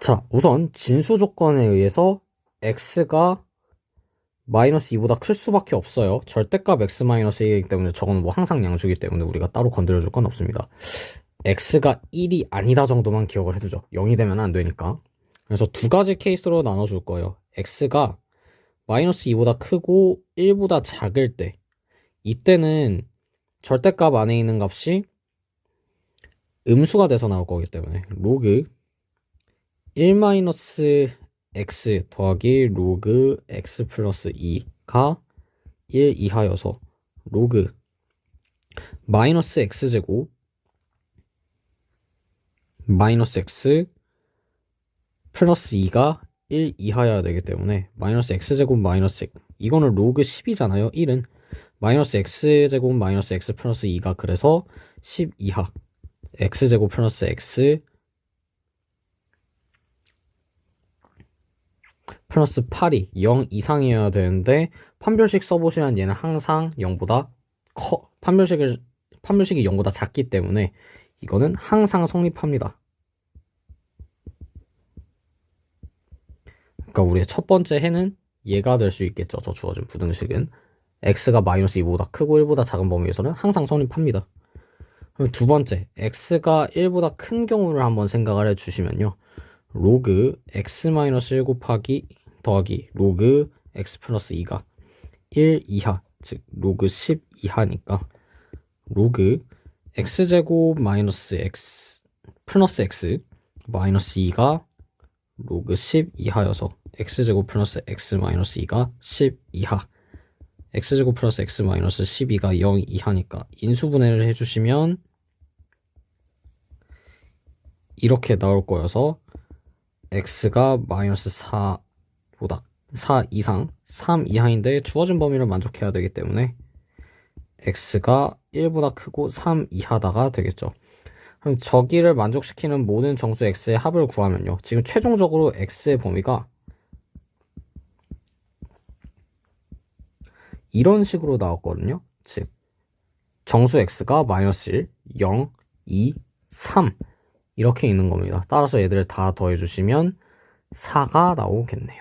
자, 우선 진수 조건에 의해서 x가 마이너스 2보다 클 수밖에 없어요. 절대값 x 마이너스 1이기 때문에 저건 뭐 항상 양수이기 때문에 우리가 따로 건드려 줄 건 없습니다. x가 1이 아니다 정도만 기억을 해두죠. 0이 되면 안 되니까. 그래서 두 가지 케이스로 나눠줄 거예요. x가 마이너스 2보다 크고 1보다 작을 때 이때는 절대값 안에 있는 값이 음수가 돼서 나올 거기 때문에 로그 1 마이너스 x 더하기 로그 x 플러스 2가 1 이하여서 로그 마이너스 x제곱 마이너스 x 플러스 2가 1 이하여야 되기 때문에 마이너스 x제곱 마이너스 이거는 로그 10이잖아요 1은. 마이너스 x제곱 마이너스 x 플러스 2가 그래서 10 이하. x제곱 플러스 x 플러스 8이 0 이상이어야 되는데 판별식 써보시면 얘는 항상 0보다 커 판별식을 판별식이 0보다 작기 때문에 이거는 항상 성립합니다. 그러니까 우리의 첫 번째 해는 얘가 될 수 있겠죠. 저 주어진 부등식은 x가 마이너스 2보다 크고 1보다 작은 범위에서는 항상 성립합니다. 그럼 두 번째, x가 1보다 큰 경우를 한번 생각을 해주시면요. 로그 x-1 곱하기 더하기 로그 x 플러스 2가 1 이하, 즉 로그 10 이하니까 로그 x제곱 마이너스 x 플러스 x 마이너스 2가 로그 10 이하여서 x제곱 플러스 x 마이너스 2가 10 이하. x제곱 플러스 x 마이너스 12가 0 이하니까 인수분해를 해주시면 이렇게 나올 거여서 x가 마이너스 4 보다 4 이상 3 이하인데 주어진 범위를 만족해야 되기 때문에 x가 1보다 크고 3 이하다가 되겠죠. 그럼 저기를 만족시키는 모든 정수 x의 합을 구하면요. 지금 최종적으로 x의 범위가 이런 식으로 나왔거든요. 즉 정수 x가 마이너스 1, 0, 2, 3 이렇게 있는 겁니다. 따라서 얘들을 다 더해주시면 4가 나오겠네요.